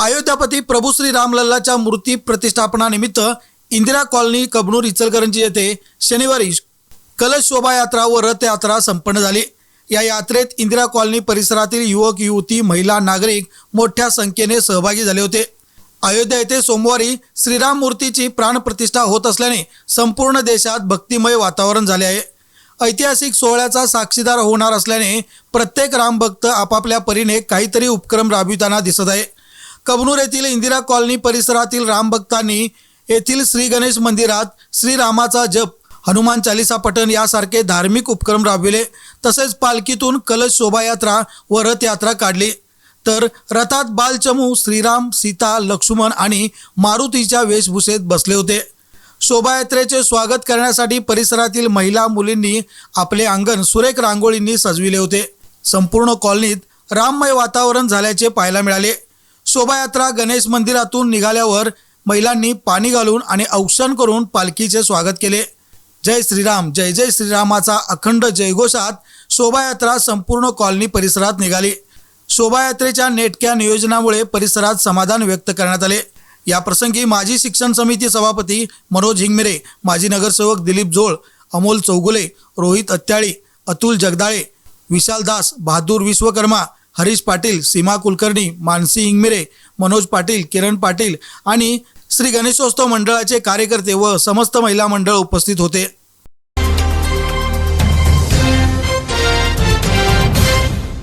अयोध्यापती प्रभू श्री रामलल्लाच्या मूर्ती प्रतिष्ठापनानिमित्त इंदिरा कॉलनी कबनूर इचलकरंजी येथे शनिवारी कलश शोभायात्रा व रथयात्रा संपन्न झाली. या यात्रेत इंदिरा कॉलनी परिसरातील युवक युवती महिला नागरिक मोठ्या संख्येने सहभागी झाले होते. अयोध्या येथे सोमवारी श्रीराम मूर्तीची प्राणप्रतिष्ठा होत असल्याने संपूर्ण देशात भक्तिमय वातावरण झाले आहे. ऐतिहासिक सोहळ्याचा साक्षीदार होणार असल्याने प्रत्येक रामभक्त आपापल्या परीने काहीतरी उपक्रम राबविताना दिसत आहे. कबनूर येथील इंदिरा कॉलनी परिसरातील रामभक्तांनी येथील श्री गणेश मंदिरात श्रीरामाचा जप हनुमान चालिसा पठण यासारखे धार्मिक उपक्रम राबविले. तसेच पालखीतून कलश शोभायात्रा व रथयात्रा काढली. तर रथात बालचमू श्रीराम सीता लक्ष्मण आणि मारुतीच्या वेशभूषेत बसले होते. शोभायात्रेचे स्वागत करण्यासाठी परिसरातील महिला मुलींनी आपले अंगण सुरेख रांगोळींनी सजविले होते. संपूर्ण कॉलनीत राममय वातावरण झाल्याचे पाहायला मिळाले. शोभायात्रा गणेश मंदिरातून निघाल्यावर महिलांनी पाणी घालून आणि औक्षण करून पालखीचे स्वागत केले. जय श्रीराम. जय जय श्रीरामाचा अखंड जयघोषात शोभायात्रा संपूर्ण कॉलनी परिसरात निघाली. शोभायात्रेच्या नेटक्या नियोजनामुळे परिसरात समाधान व्यक्त करण्यात आले. या प्रसंगी माजी शिक्षण समिती सभापती मनोज हिंगमिरे माजी नगरसेवक दिलीप जोळ अमोल चौगुले रोहित अत्याळी अतुल जगदाळे विशाल दास बहादूर विश्वकर्मा हरीश पाटील सीमा कुलकर्णी मानसी इंगमिरे मनोज पाटील किरण पाटील आणि श्री गणेशोत्सव मंडळाचे कार्यकर्ते व समस्त महिला मंडळ उपस्थित होते.